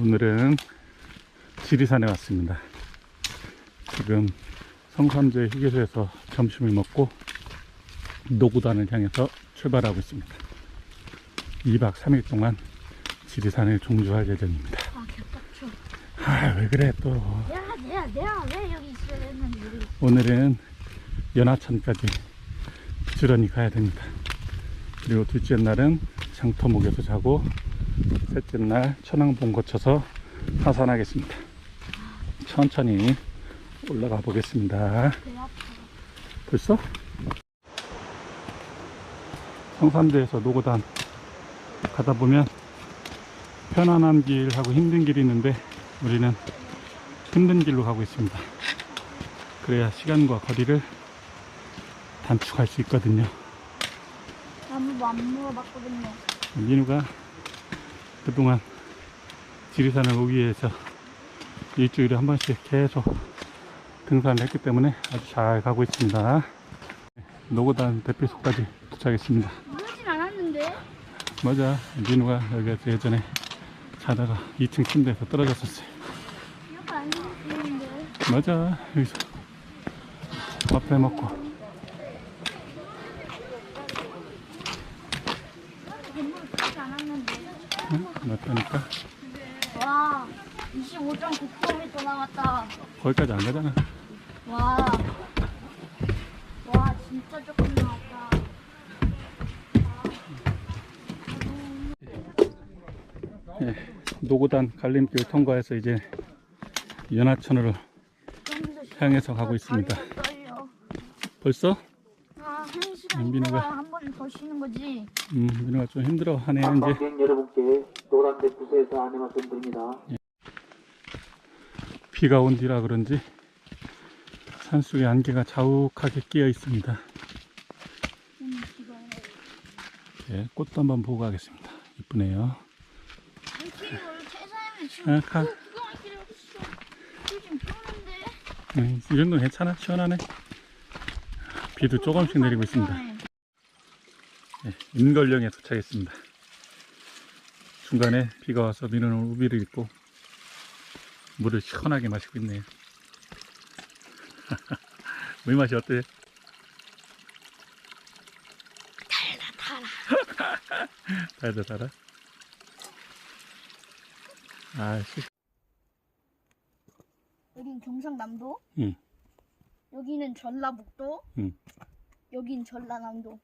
오늘은 지리산에 왔습니다. 지금 성산제 휴게소에서 점심을 먹고 노구단을 향해서 출발하고 있습니다. 2박 3일 동안 지리산을 종주할 예정입니다. 아 개빡쳐. 아, 왜 그래 또. 내가 내가 내가 왜 여기 있어야 모르겠어. 오늘은 연하천까지 부지런히 가야 됩니다. 그리고 둘째 날은 장터목에서 자고 셋째 날 천왕봉 거쳐서 하산하겠습니다. 천천히 올라가 보겠습니다. 벌써? 성산대에서 노고단 가다 보면 편안한 길하고 힘든 길이 있는데 우리는 힘든 길로 가고 있습니다. 그래야 시간과 거리를 단축할 수 있거든요. 아무도 안 물어봤거든요. 민우가 그동안 지리산을 오기 위해서 일주일에 한 번씩 계속 등산을 했기 때문에 아주 잘 가고 있습니다. 노고단 대피소까지 도착했습니다. 그러진 않았는데. 맞아. 민우가 여기서 예전에 자다가 2층 침대에서 떨어졌었어요. 이렇게 안 되는데. 맞아. 여기서 밥 해 먹고. 건물 그렇지 않았는데. 응? 맞다니까. 와 25.9km 남았다. 거기까지 안 가잖아. 와. 와 진짜 조금 남았다. 예, 노고단 갈림길 통과해서 이제 연하천으로 향해서 가고 있습니다. 벌써? 아, 민우가- 더 쉬는 거지. 음, 민우가 좀 힘들어 하네, 이제. 관객 여러분께 노란색 부서에서 안내 말씀드립니다. 비가 온 뒤라 그런지 산속에 안개가 자욱하게 끼어 있습니다. 음, 비가 오네. 예, 꽃도 한번 보고 가겠습니다. 이쁘네요. 원래 태산이면 지금 아, 가. 그거 할 필요 없어. 요즘 비 오는데. 음, 이 정도 괜찮아? 시원하네. 비도 조금씩 내리고 있습니다. 예, 인걸령에 도착했습니다. 중간에 비가 와서 민우는 우비를 입고 물을 시원하게 마시고 있네요. 물 맛이 어때? 달아 달아. 달다 달아? 아, 씨. 여긴 경상남도. 응. 여기는 전라북도. 응. 여긴 전라남도.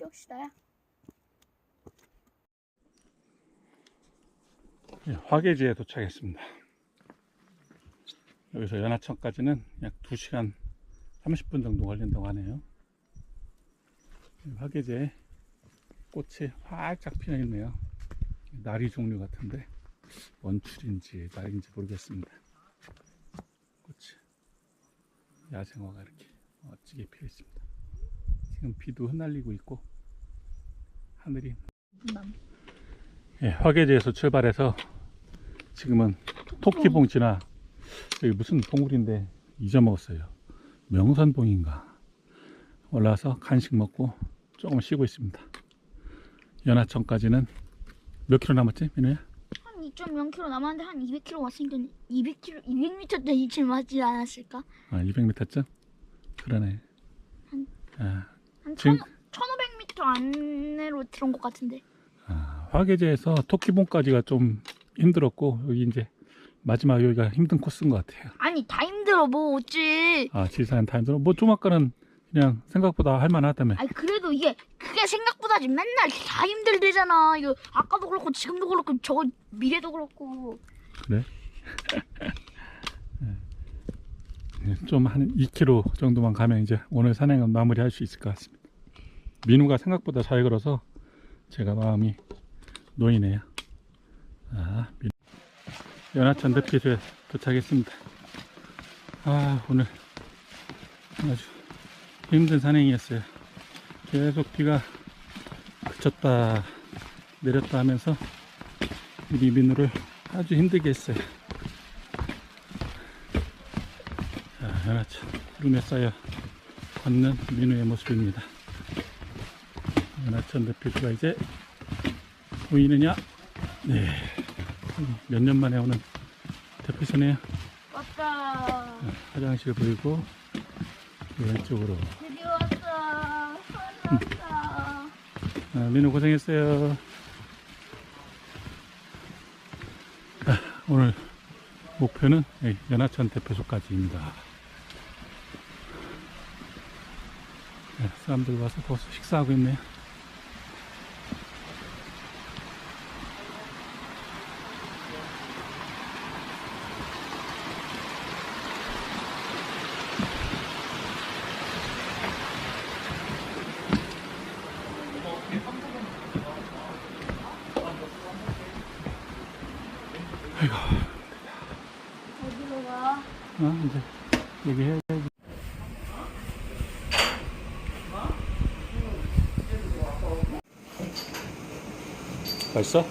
역시다야. 예, 화계지에 도착했습니다. 여기서 연하천까지는 약 2시간 30분 정도 걸린다고 하네요. 이 화계지에 꽃이 활짝 피어 있네요. 나리 종류 같은데 원출인지 나리인지 모르겠습니다. 꽃이 야생화가 이렇게 멋지게 피어 있습니다. 지금 비도 흩날리고 있고 하늘이 남. 예, 화계지에서 출발해서 지금은 토끼봉 지나 여기 무슨 봉우리인데 잊어먹었어요. 명선봉인가 올라와서 간식 먹고 조금 쉬고 있습니다. 연하천까지는 몇 킬로 남았지, 민우야? 한 2.0km 남았는데 한 200km 왔으니까 200km, 200m 이쯤 맞지 않았을까? 아, 200m쯤? 그러네. 한- 아, 한 지금 1,500m 안내로 들어온 것 같은데. 아, 화계지에서 토끼봉까지가 좀 힘들었고 여기 이제 마지막 여기가 힘든 코스인 것 같아요. 아니 다 힘들어 뭐 어찌. 아, 지산 타임즈로 뭐좀 아까는 그냥 생각보다 할만하다며. 아니 그래도 이게 그게 생각보다 지 맨날 다 힘들대잖아. 이거 아까도 그렇고 지금도 그렇고 저거 미래도 그렇고. 그래? 좀 한 2km 정도만 가면 이제 오늘 산행은 마무리할 수 있을 것 같습니다. 민우가 생각보다 잘 걸어서 제가 마음이 놓이네요. 아. 연하천 대피소에 도착했습니다. 아, 오늘 아주 힘든 산행이었어요. 계속 비가 그쳤다 내렸다 하면서 우리 민우를 아주 힘들게 했어요. 자, 연하천 구름에 쌓여 걷는 민우의 모습입니다. 연하천 대피소가 이제 보이느냐? 네. 몇 년 만에 오는 대표선이에요. 왔다. 화장실 보이고 왼쪽으로. 드디어 왔다. 왔다. 아, 민우 고생했어요. 아, 오늘 목표는 여기 연하천 대표소까지입니다. 네, 사람들 와서 벌써 식사하고 있네요. 어디로 가? 어, 이제 얘기해야지. 맛있어?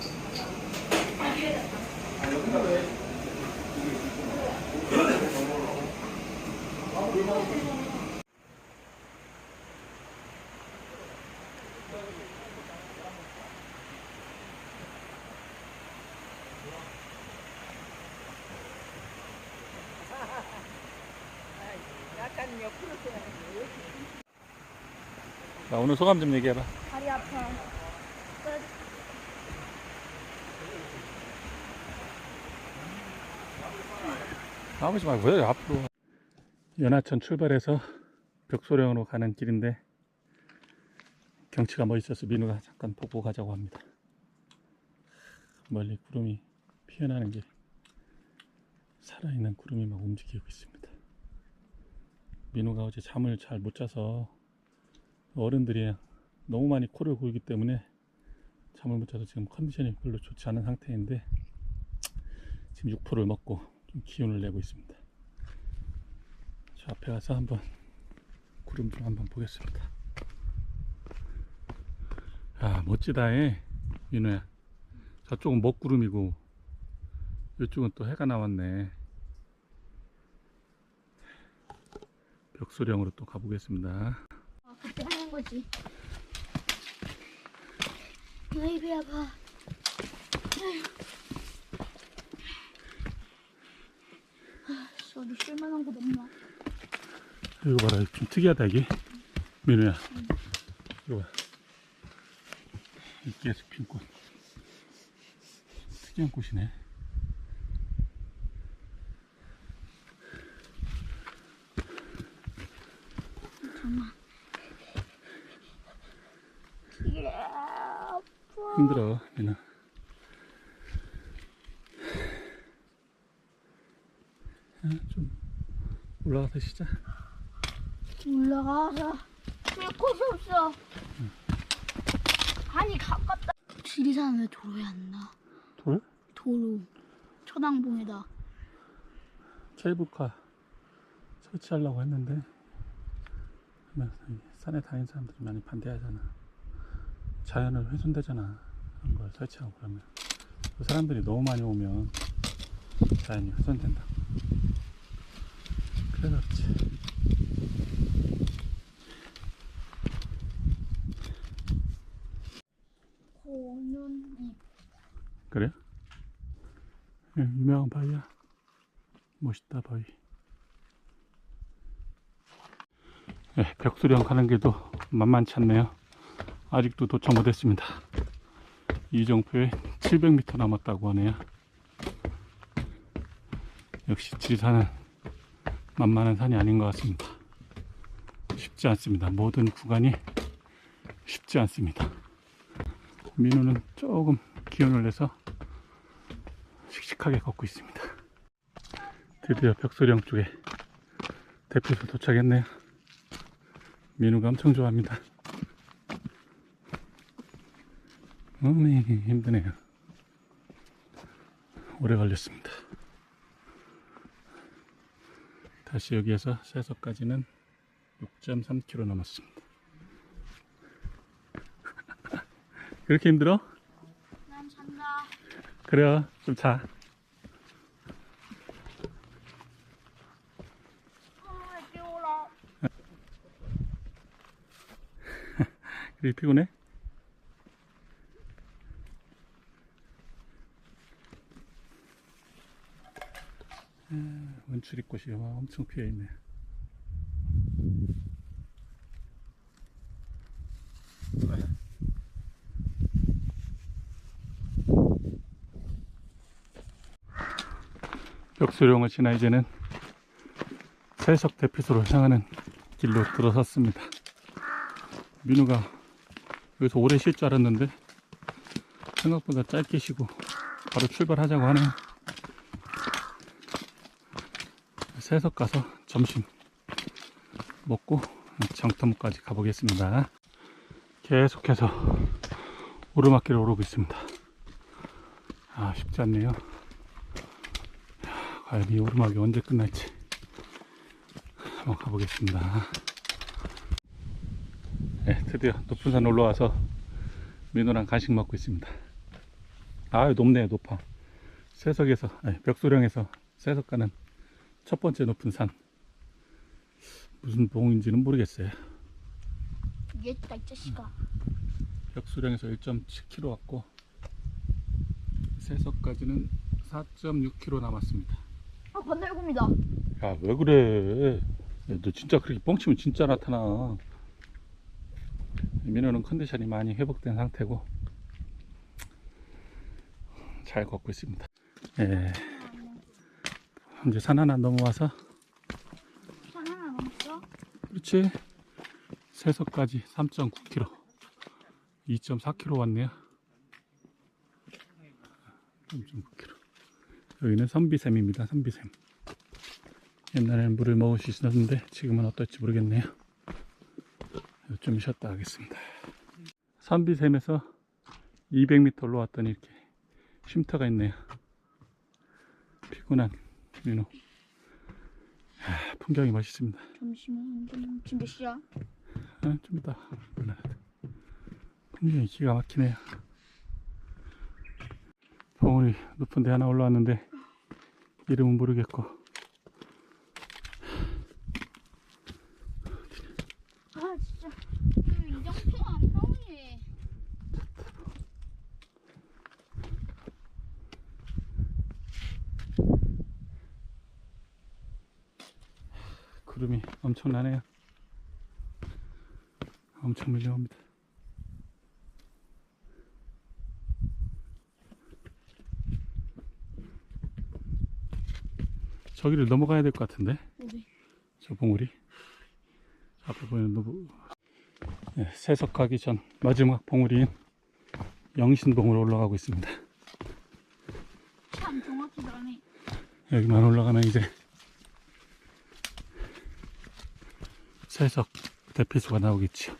나 오늘 소감 좀 얘기해봐. 다리 아파. 끝. 아버지 말고 왜 앞으로. 연하천 출발해서 벽소령으로 가는 길인데 경치가 멋있어서 민우가 잠깐 보고 가자고 합니다. 멀리 구름이 피어나는 게 살아있는 구름이 막 움직이고 있습니다. 민우가 어제 잠을 잘 못 자서 어른들이 너무 많이 코를 골기 때문에 잠을 못 자서 지금 컨디션이 별로 좋지 않은 상태인데 지금 육포를 먹고 좀 기운을 내고 있습니다. 저 앞에 가서 한번 구름 좀 한번 보겠습니다. 아 멋지다해 민호야. 저쪽은 먹구름이고 이쪽은 또 해가 나왔네. 벽소령으로 또 가보겠습니다. 아, 그때 하는 거지. 아이, 배 아파. 아, 씨, 어디 쓸만한 곳 없나? 이거 봐라 좀 특이하다 이게. 민호야. 이거 봐. 이게 핀꽃. 특이한 꽃이네. 잠깐만. 힘들어 민호 아, 좀 쉬자 올라가서 왜 꽃이 없어? 아니 가깝다. 지리산 왜 도로에 안 나? 돌? 도로 천왕봉에다. 케이블카 설치하려고 했는데 산에 다니는 사람들이 많이 반대하잖아 자연을 훼손되잖아 그런 걸 설치하고 그러면 그 사람들이 너무 많이 오면 자연이 훼손된다 그래서 그렇지. 고는 잎. 그래? 예, 유명한 바위야. 멋있다 바위. 예, 벽수령 가는 길도 만만치 않네요. 아직도 도착 못했습니다. 이정표에 700m 남았다고 하네요. 역시 지리산은 만만한 산이 아닌 것 같습니다 쉽지 않습니다 모든 구간이 쉽지 않습니다 민우는 조금 기운을 내서 씩씩하게 걷고 있습니다. 드디어 벽소령 쪽에 대표소 도착했네요. 민우가 엄청 좋아합니다. 어메 힘드네요. 오래 걸렸습니다. 다시 여기에서 세서까지는 6.3km 남았습니다. 그렇게 힘들어? 난 잔다. 그래요. 좀 자. 어, 뛰어라. 그래 피곤해? 원추리꽃이 엄청 피어 있네. 벽수령을 지나 이제는 세석 대피소로 향하는 길로 들어섰습니다. 민우가 여기서 오래 쉴 줄 알았는데 생각보다 짧게 쉬고 바로 출발하자고 하네요. 세석 가서 점심 먹고 정터무까지 가보겠습니다. 계속해서 오르막길을 오르고 있습니다. 아 쉽지 않네요. 야, 과연 이 오르막이 언제 끝날지 한번 가보겠습니다. 네, 드디어 높은 산 올라와서 민호랑 간식 먹고 있습니다. 아, 높네요, 높아. 세석에서, 아니, 벽소령에서 세석 가는 첫 번째 높은 산. 무슨 봉인지는 모르겠어요. 얘다 이 자식아. 벽수령에서 1.7km 왔고, 세석까지는 4.6km 남았습니다. 아 반달곰이다. 야, 왜 그래? 야, 너 진짜 그렇게 뻥치면 진짜 나타나. 민호는 컨디션이 많이 회복된 상태고, 잘 걷고 있습니다. 예. 이제 산 하나 넘어와서, 산 하나 남았어. 그렇지. 세석까지 3.9km. 2.4km 왔네요. 3.9km. 여기는 선비샘입니다. 선비샘. 옛날에는 물을 먹을 수 있었는데 지금은 어떨지 모르겠네요. 좀 쉬었다 하겠습니다. 선비샘에서 200m 올라왔더니 이렇게 쉼터가 있네요. 피곤한 민호. 아, 풍경이 멋있습니다. 잠시만 좀 지금 몇 시야? 아, 좀 이따. 풍경이 기가 막히네요. 봉우리 높은 데 하나 올라왔는데 이름은 모르겠고 아 진짜 그 이정표가 안 나오네. 구름이 엄청나네요. 엄청 밀려옵니다. 저기를 넘어가야 될 것 같은데 어디? 저 봉우리 앞에 보이는 노부 네, 세석하기 전 마지막 봉우리인 영신봉으로 올라가고 있습니다. 참 정확히 나네. 여기만 올라가면 이제 세석 대피소가 나오겠죠.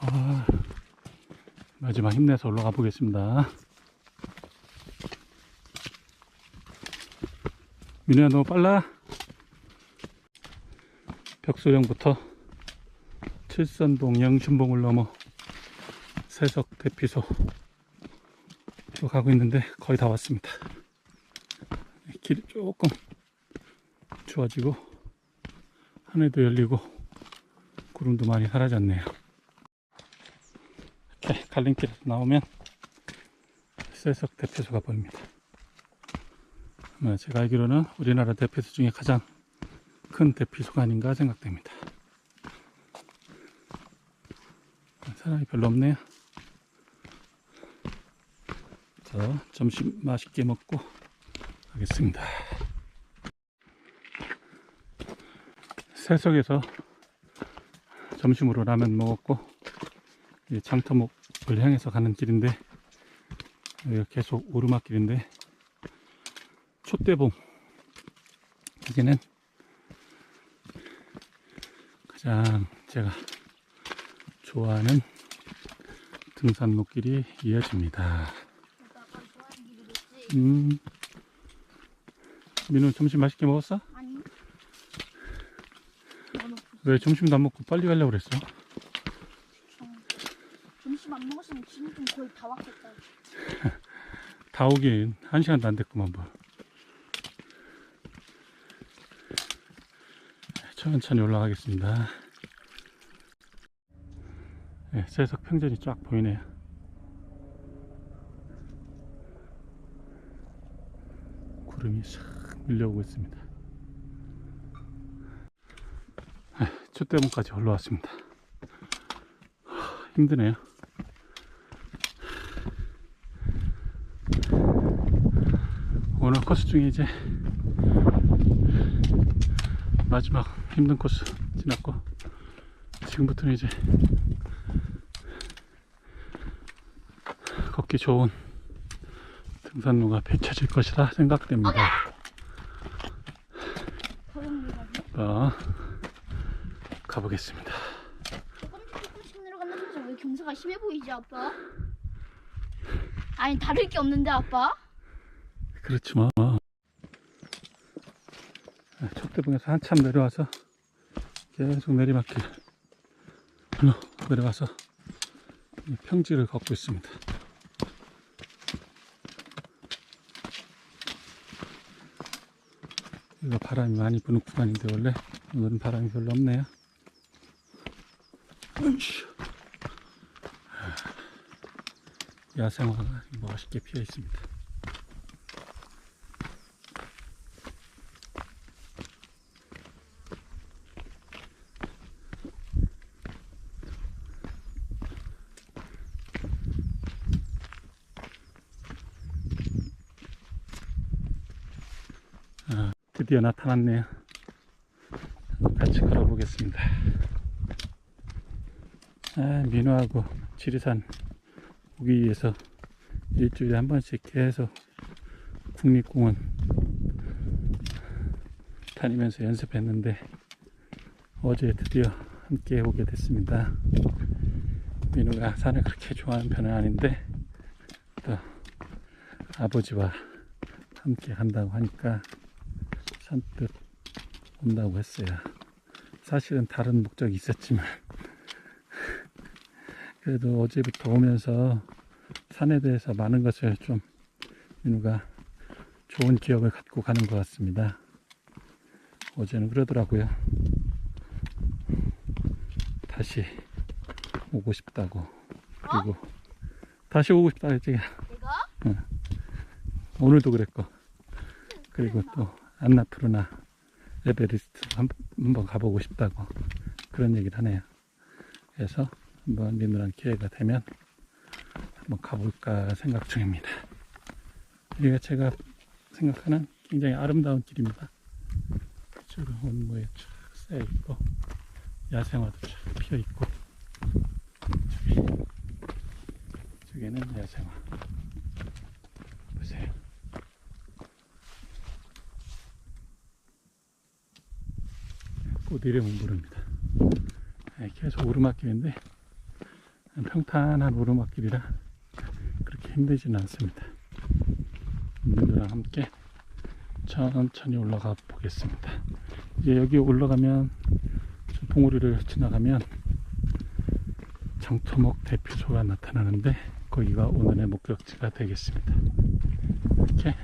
아, 마지막 힘내서 올라가 보겠습니다. 민우야 너무 빨라. 벽소령부터 칠선봉 영신봉을 넘어 세석 대피소 로 가고 있는데 거의 다 왔습니다. 길이 조금 좋아지고 하늘도 열리고 구름도 많이 사라졌네요. 이렇게 갈림길에서 나오면 세석 대피소가 보입니다. 제가 알기로는 우리나라 대피소 중에 가장 큰 대피소가 아닌가 생각됩니다. 사람이 별로 없네요. 자, 점심 맛있게 먹고 하겠습니다. 세석에서 점심으로 라면 먹었고 장터목을 향해서 가는 길인데 여기가 계속 오르막길인데 촛대봉 여기는 가장 제가 좋아하는 등산로길이 이어집니다. 음. 민우 점심 맛있게 먹었어? 아니. 너는 왜 점심도 안 먹고 빨리 가려고 그랬어? 점심 안 먹었으면 지금 좀 거의 다 왔겠다. 다 오긴 한 시간도 안 됐구만 뭐. 천천히 올라가겠습니다. 네, 세석 평전이 쫙 보이네요. 구름이 싹 밀려오고 있습니다. 촛대문까지 올라왔습니다. 하, 힘드네요. 오늘 코스 중에 이제 마지막 힘든 코스 지났고 지금부터는 이제 걷기 좋은 등산로가 펼쳐질 것이라 생각됩니다. 어, 가보겠습니다. 조금씩 내려갔는데 왜 경사가 심해 보이지 아빠? 아니 다를 게 없는데 아빠? 그렇지 뭐. 척대봉에서 한참 내려와서 계속 내리막길 로 내려가서 이 평지를 걷고 있습니다. 여기가 바람이 많이 부는 구간인데 원래 오늘은 바람이 별로 없네요. 야생화가 멋있게 피어 있습니다. 아, 드디어 나타났네요. 같이 걸어보겠습니다. 아, 민호하고 지리산 오기 위해서 일주일에 한 번씩 계속 국립공원 다니면서 연습했는데 어제 드디어 함께 오게 됐습니다. 민우가 산을 그렇게 좋아하는 편은 아닌데 또 아버지와 함께 간다고 하니까 선뜻 온다고 했어요. 사실은 다른 목적이 있었지만 그래도 어제부터 오면서 산에 대해서 많은 것을 좀 민우가 좋은 기억을 갖고 가는 것 같습니다. 어제는 그러더라고요. 다시 오고 싶다고 그리고 다시 오고 싶다 했지 내가? 오늘도 그랬고 그리고 또 안나푸르나 에베레스트 한- 한번 가보고 싶다고 그런 얘기를 하네요 그래서 한번 민우랑 기회가 되면 한번 가볼까 생각 중입니다. 여기가 제가 생각하는 굉장히 아름다운 길입니다. 이쪽으로 온모에 쫙 쌓여있고 야생화도 쫙 피어있고 저기 저기는 야생화. 보세요. 꽃 이름은 모릅니다. 네, 계속 오르막길인데 평탄한 오르막길이라 그렇게 힘들지는 않습니다. 분들랑 함께 천천히 올라가 보겠습니다. 이제 여기 올라가면 저 봉우리를 지나가면 장토목 대피소가 나타나는데 거기가 오늘의 목적지가 되겠습니다. 이렇게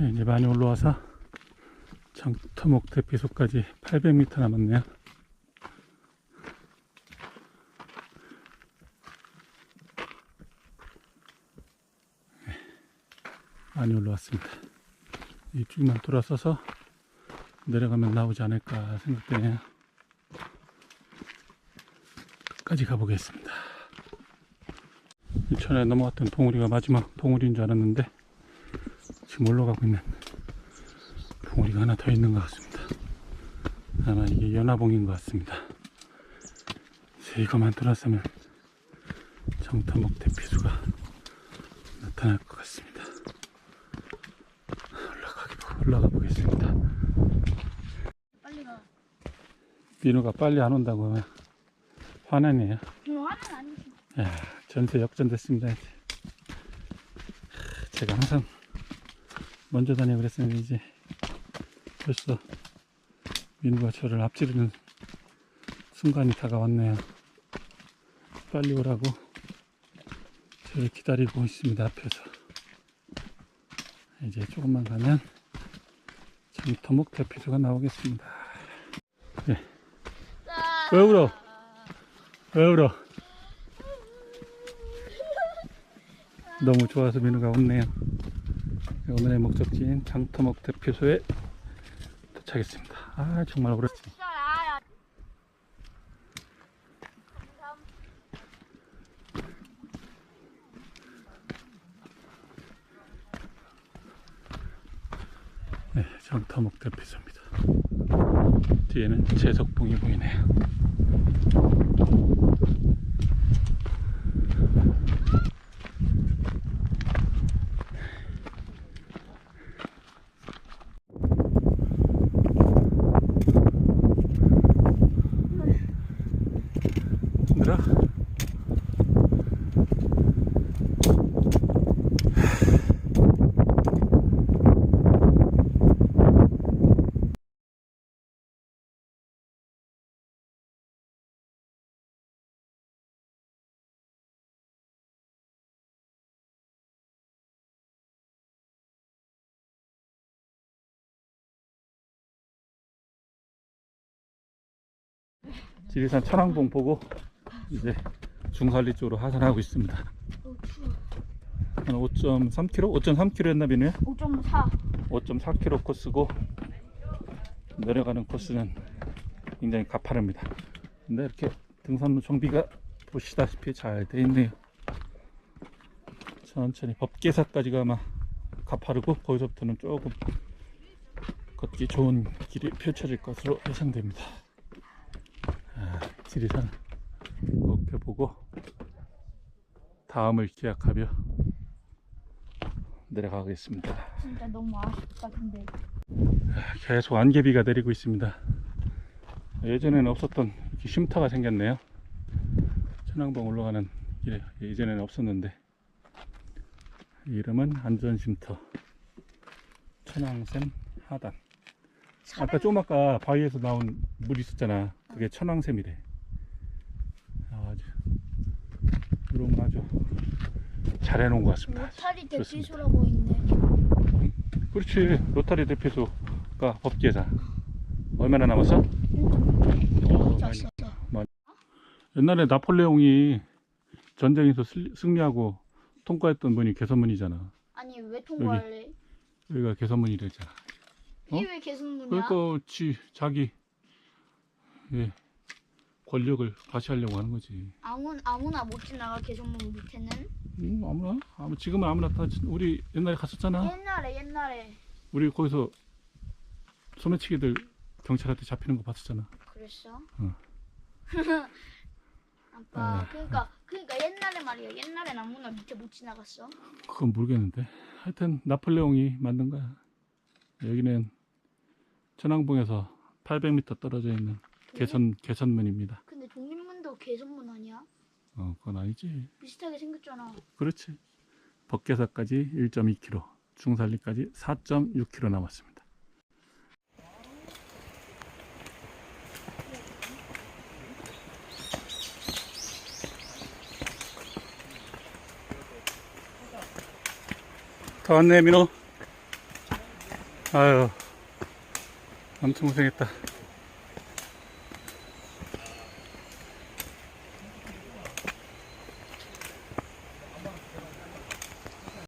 네, 이제 많이 올라와서 장터목 대피소까지 800m 남았네요. 네, 많이 올라왔습니다. 이쪽만 돌아서서 내려가면 나오지 않을까 생각되네요. 끝까지 가보겠습니다. 이천에 넘어갔던 봉우리가 마지막 봉우리인 줄 알았는데 지금 올라가고 있는 봉우리가 하나 더 있는 것 같습니다. 아마 이게 연화봉인 것 같습니다. 이제 이거만 돌아서면 정터목 대피수가 나타날 것 같습니다. 올라가기 올라가 보겠습니다. 빨리 가. 민우가 빨리 안 온다고 화나네요. 너 화는 아니지. 야, 전세 역전됐습니다. 제가 항상 먼저 그랬었는데 이제 벌써 민우가 저를 앞지르는 순간이 다가왔네요. 빨리 오라고 저를 기다리고 있습니다. 앞에서. 이제 조금만 가면 참 더목 대피소가 나오겠습니다. 네, 왜 울어? 왜 울어? 너무 좋아서 민우가 웃네요. 오늘의 목적지인 장터목 대표소에 도착했습니다. 아 정말 오랬지. 네, 장터목 대표소입니다. 뒤에는 제석봉이 보이네요. 지리산 천왕봉 보고 이제 중산리 쪽으로 하산하고 있습니다. 한 5.3km? 5.3km였나 비네요? 5.4 5.4km 코스고 내려가는 코스는 굉장히 가파릅니다. 근데 이렇게 등산로 정비가 보시다시피 잘 돼 있네요. 천천히 법계사까지가 아마 가파르고 거기서부터는 조금 걷기 좋은 길이 펼쳐질 것으로 예상됩니다. 아, 지리산 목표 보고 다음을 기약하며 내려가겠습니다. 진짜 너무 아쉽다 근데 계속 안개비가 내리고 있습니다. 예전에는 없었던 이렇게 쉼터가 생겼네요. 천왕봉 올라가는 길에 예전에는 없었는데 이름은 안전쉼터 천왕샘 하단. 아까 좀 아까 바위에서 나온 물 있었잖아. 그게 천왕샘이래. 아주 이러면 아주 잘 해놓은 것 같습니다. 로타리 좋습니다. 대피소라고 있네 그렇지. 로타리 대표소가 법계사. 얼마나 남았어? 어, 많이 옛날에 나폴레옹이 전쟁에서 슬- 승리하고 통과했던 분이 개선문이잖아. 아니 왜 통과할래? 여기가 개선문이랬잖아. 어? 이게 왜 계승문이야? 그러니까 지 자기 예, 권력을 과시하려고 하는 거지. 아무, 아무나 못 지나가 계승문 밑에는 음, 아무나? 아무 지금은 아무나 다 지- 우리 옛날에 갔었잖아. 옛날에 옛날에 우리 거기서 소매치기들 경찰한테 잡히는 거 봤었잖아. 그랬어? 응. 아빠 아. 그러니까 그러니까 옛날에 말이야 옛날엔 아무나 밑에 못 지나갔어 그건 모르겠는데. 하여튼 나폴레옹이 만든 거야. 여기는 천왕봉에서 800m 떨어져 있는 개선 개선문입니다. 근데 독립문도 계승문 아니야? 어, 그건 아니지. 비슷하게 생겼잖아 그렇지. 법계사까지 1.2km, 중산리까지 4.6km 남았습니다. 다 왔네, 민호. 아유, 엄청 고생했다.